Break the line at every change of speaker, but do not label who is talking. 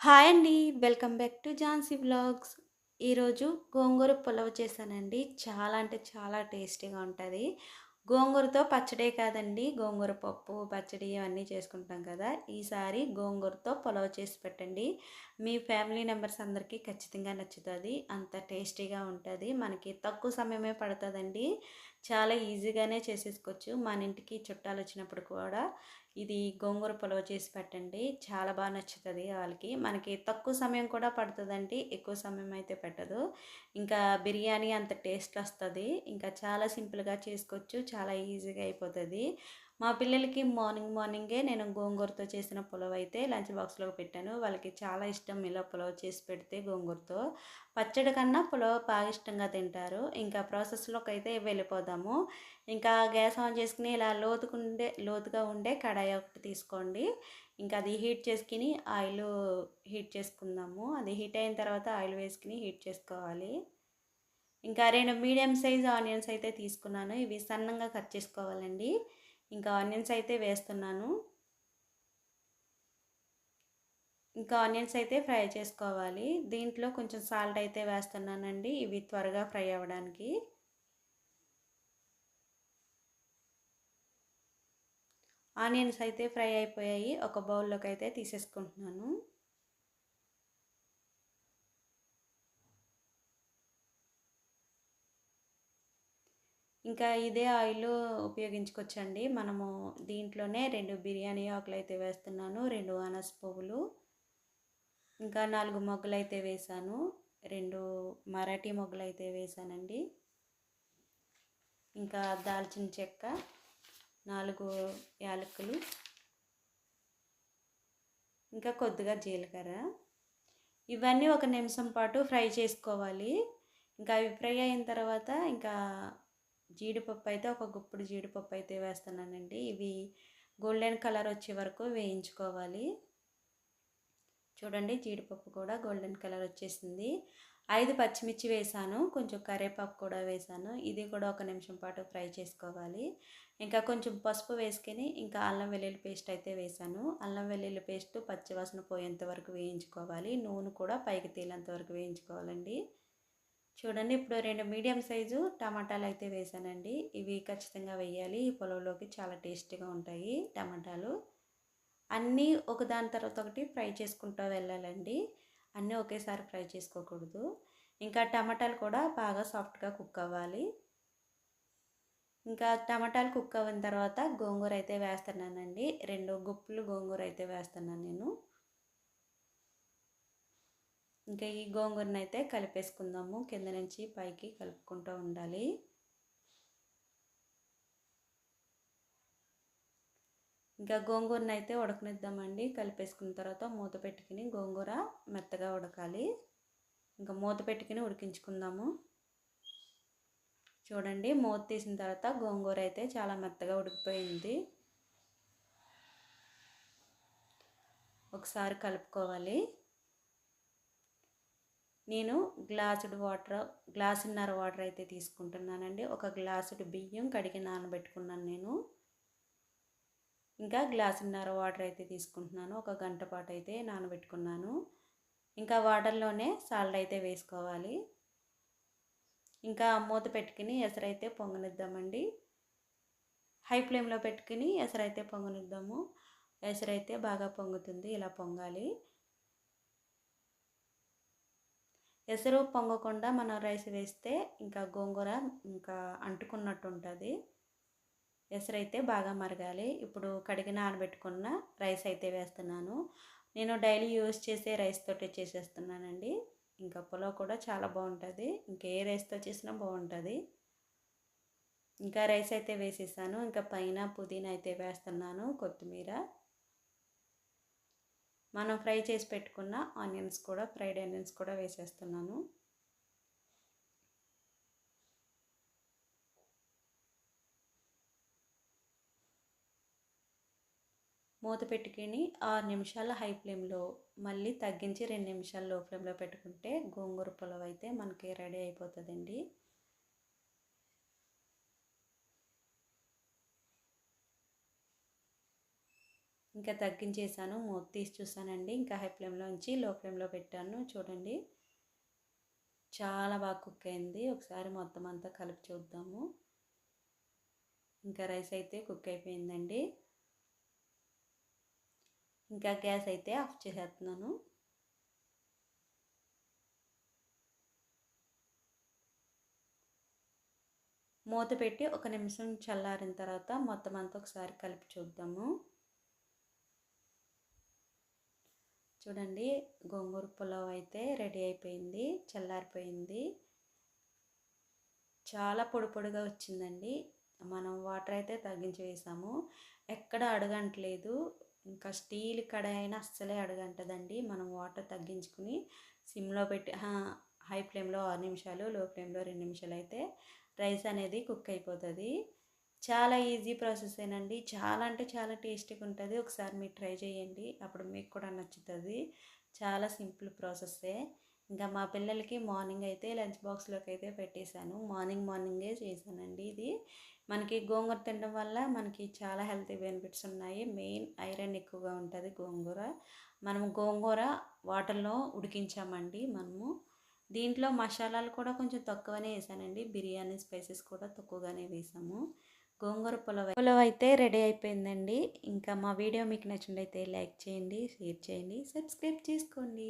Hi అండి. Welcome back to Jhansi vlogs. ఈరోజు గోంగూర పులావ్ చేశానండి. చాలా అంటే చాలా టేస్టీగా ఉంటుంది గోంగూరతో పచ్చడే కాదండి, గోంగూర పప్పు, పచ్చడి ఇవన్నీ చేసుకుంటాం కదా! ఈసారి గోంగూరతో పులవ చేసి పెట్టండి. మీ ఫ్యామిలీ మెంబర్స్ అందరికీ ఖచ్చితంగా నచ్చుతుంది అంత టేస్టీగా ఉంటుంది మనకి తక్కువ సమయమే పడుతుందండి చాలా ఈజీగానే చేసేసుకోవచ్చు. మన ఇంటికి చుట్టాలు వచ్చినప్పుడు కూడా ఇది గోంగూర పులావ్ చేసి పెట్టండి. చాలా బాగా నచ్చుతుంది వాళ్ళకి. మనకి తక్కువ సమయం కూడా పడుతుందండి ఎక్కువ సమయం అయితే పెట్టదు. ఇంకా బిర్యానీ అంత టేస్ట్ వస్తుంది ఇంకా చాలా సింపుల్‌గా చేసుకోవచ్చు. చాలా ఈజీగా అయిపోతుంది మా పిల్లలకి మార్నింగ్ మార్నింగే నేను గోంగూరతో చేసిన పులావ్ అయితే లంచ్ బాక్స్‌లోకి పెట్టాను. వాళ్ళకి చాలా ఇష్టం ఇలా పులావ్ చేసి పెడితే గోంగూరతో. పచ్చడి కన్నా పులవ బాగా ఇష్టంగా తింటారు. ఇంకా ప్రాసెస్లోకి అయితే వెళ్ళిపోదాము. ఇంకా గ్యాస్ ఆన్ చేసుకుని ఇలా లోతుకుండే లోతుగా ఉండే కడాయి ఒకటి తీసుకోండి. ఇంకా అది హీట్ చేసుకుని ఆయిల్ హీట్ చేసుకుందాము. అది హీట్ అయిన తర్వాత ఆయిల్ వేసుకుని హీట్ చేసుకోవాలి. ఇంకా రెండు మీడియం సైజ్ ఆనియన్స్ అయితే తీసుకున్నాను. ఇవి సన్నంగా కట్ చేసుకోవాలండి. ఇంకా ఆనియన్స్ అయితే వేస్తున్నాను. ఇంకా ఆనియన్స్ అయితే ఫ్రై చేసుకోవాలి. దీంట్లో కొంచెం సాల్ట్ అయితే వేస్తున్నానండి. ఇవి త్వరగా ఫ్రై అవ్వడానికి. ఆనియన్స్ అయితే ఫ్రై అయిపోయాయి. ఒక బౌల్‌లోకి అయితే తీసేసుకుంటున్నాను. ఇంకా ఇదే ఆయిల్ ఉపయోగించుకోవచ్చండి. మనము దీంట్లోనే రెండు బిర్యానీ ఆకులైతే వేస్తున్నాను. రెండు అనస్ పువ్వులు, ఇంకా నాలుగు మొగ్గలు అయితే వేశాను. రెండు మరాఠీ మొగ్గలైతే వేశానండి. ఇంకా దాల్చిన చెక్క, నాలుగు యాలకులు, ఇంకా కొద్దిగా జీలకర్ర. ఇవన్నీ ఒక నిమిషం పాటు ఫ్రై చేసుకోవాలి. ఇంకా అవి ఫ్రై అయిన తర్వాత ఇంకా జీడిపప్పు అయితే ఒక గుప్పుడు జీడిపప్పు అయితే వేస్తున్నానండి. ఇవి గోల్డెన్ కలర్ వచ్చే వరకు వేయించుకోవాలి. చూడండి జీడిపప్పు కూడా గోల్డెన్ కలర్ వచ్చేసింది. ఐదు పచ్చిమిర్చి వేసాను కొంచెం కరివేపాకు కూడా వేసాను ఇది కూడా ఒక నిమిషం పాటు ఫ్రై చేసుకోవాలి. ఇంకా కొంచెం పసుపు వేసుకొని ఇంకా అల్లం వెల్లుల్లి పేస్ట్ అయితే వేసాను అల్లం వెల్లుల్లి పేస్ట్ పచ్చివాసన పోయేంత వరకు వేయించుకోవాలి. నూనె కూడా పైకి తేలేంత వరకు వేయించుకోవాలండి. చూడండి ఇప్పుడు రెండు మీడియం సైజు టమాటాలు అయితే వేసానండి ఇవి ఖచ్చితంగా వేయాలి. ఈ పొలంలోకి చాలా టేస్టీగా ఉంటాయి టమాటాలు. అన్నీ ఒకదాని తర్వాత ఒకటి ఫ్రై చేసుకుంటూ వెళ్ళాలండి. అన్నీ ఒకేసారి ఫ్రై చేసుకోకూడదు. ఇంకా టమాటాలు కూడా బాగా సాఫ్ట్‌గా కుక్ అవ్వాలి. ఇంకా టమాటాలు కుక్ అయిన తర్వాత గోంగూర అయితే వేస్తున్నానండి. రెండు గుప్పులు గోంగూర అయితే వేస్తున్నాను నేను. ఇంకా ఈ గోంగూరను అయితే కలిపేసుకుందాము. కింద నుంచి పైకి కలుపుకుంటూ ఉండాలి. ఇంకా గోంగూరను అయితే ఉడకనిద్దామండి. కలిపేసుకున్న తర్వాత మూత పెట్టుకుని గోంగూర మెత్తగా ఉడకాలి. ఇంకా మూత పెట్టుకుని ఉడికించుకుందాము. చూడండి మూత తీసిన తర్వాత గోంగూర అయితే చాలా మెత్తగా ఉడికిపోయింది. ఒకసారి కలుపుకోవాలి. నేను గ్లాసుడ్ వాటర్ గ్లాసున్నర వాటర్ అయితే తీసుకుంటున్నానండి. ఒక గ్లాసుడు బియ్యం కడిగి నానబెట్టుకున్నాను నేను. ఇంకా గ్లాసున్నర వాటర్ అయితే తీసుకుంటున్నాను. ఒక గంట పాటు అయితే నానబెట్టుకున్నాను. ఇంకా వాటర్‌లోనే సాల్ట్ అయితే వేసుకోవాలి. ఇంకా మూత పెట్టుకుని ఎసరైతే పొంగనిద్దామండి. హై ఫ్లేమ్‌లో పెట్టుకుని ఎసరైతే పొంగనిద్దాము. ఎసరైతే బాగా పొంగుతుంది. ఇలా పొంగాలి. ఎసరు పొంగకుండా మనం రైస్ వేస్తే ఇంకా గోంగూర ఇంకా అంటుకున్నట్టు ఉంటుంది ఎసరైతే బాగా మరగాలి. ఇప్పుడు కడిగి నానబెట్టుకున్న రైస్ అయితే వేస్తున్నాను. నేను డైలీ యూజ్ చేసే రైస్ తోటే చేసేస్తున్నానండి. ఇంకా పులావ్ కూడా చాలా బాగుంటుంది ఇంకా ఏ రైస్‌తో చేసినా బాగుంటుంది ఇంకా రైస్ అయితే వేసేసాను. ఇంకా పైన పుదీనా అయితే వేస్తున్నాను. కొత్తిమీర. మనం ఫ్రై చేసి పెట్టుకున్న ఆనియన్స్ కూడా ఫ్రైడ్ ఆనియన్స్ కూడా వేసేస్తున్నాను. మూత పెట్టుకుని ఆరు నిమిషాలు హై ఫ్లేమ్‌లో మళ్ళీ తగ్గించి రెండు నిమిషాలు లో ఫ్లేమ్‌లో పెట్టుకుంటే గోంగూర పులావ్ అయితే మనకి రెడీ అయిపోతుందండి ఇంకా తగ్గించేసాను మూత తీసి చూసానండి. ఇంకా హై ఫ్లేమ్లో ఉంచి లో ఫ్లేమ్లో పెట్టాను. చూడండి. చాలా బాగా కుక్ అయింది. ఒకసారి మొత్తం అంతా కలిపి చూద్దాము. ఇంకా రైస్ అయితే కుక్ అయిపోయిందండి. ఇంకా గ్యాస్ అయితే ఆఫ్ చేసేస్తున్నాను. మూత పెట్టి ఒక నిమిషం చల్లారిన తర్వాత మొత్తం అంతా ఒకసారి కలిపి చూద్దాము. చూడండి గోంగూర పులావ్ అయితే రెడీ అయిపోయింది చల్లారిపోయింది. చాలా పొడి పొడిగా వచ్చిందండి. మనం వాటర్ అయితే తగ్గించి వేసాము. ఎక్కడ అడగంటలేదు. ఇంకా స్టీల్ కడాయి అయినా అస్సలే అడగంటదండి. మనం వాటర్ తగ్గించుకుని సిమ్లో పెట్టి హై ఫ్లేమ్లో ఆరు నిమిషాలు లో ఫ్లేమ్లో రెండు నిమిషాలు అయితే రైస్ అనేది కుక్ అయిపోతుంది. చాలా ఈజీ ప్రాసెసేనండి చాలా అంటే చాలా టేస్టీగా ఉంటుంది ఒకసారి మీరు ట్రై చేయండి. అప్పుడు మీకు కూడా నచ్చుతుంది. చాలా సింపుల్ ప్రాసెస్సే. ఇంకా మా పిల్లలకి మార్నింగ్ అయితే లంచ్ బాక్స్లోకి అయితే పెట్టేశాను. మార్నింగ్ మార్నింగే చేశానండి ఇది. మనకి గోంగూర తినడం వల్ల మనకి చాలా హెల్తీ బెనిఫిట్స్ ఉన్నాయి. మెయిన్ ఐరన్ ఎక్కువగా ఉంటుంది గోంగూర. మనం గోంగూర వాటర్లో ఉడికించామండి మనము. దీంట్లో మసాలాలు కూడా కొంచెం తక్కువనే వేసానండి. బిర్యానీ స్పైసెస్ కూడా తక్కువగానే వేసాము. గోంగూర పులవ పులవ అయితే రెడీ అయిపోయిందండి. ఇంకా మా వీడియో మీకు నచ్చినట్లయితే లైక్ చేయండి షేర్ చేయండి సబ్స్క్రైబ్ చేసుకోండి.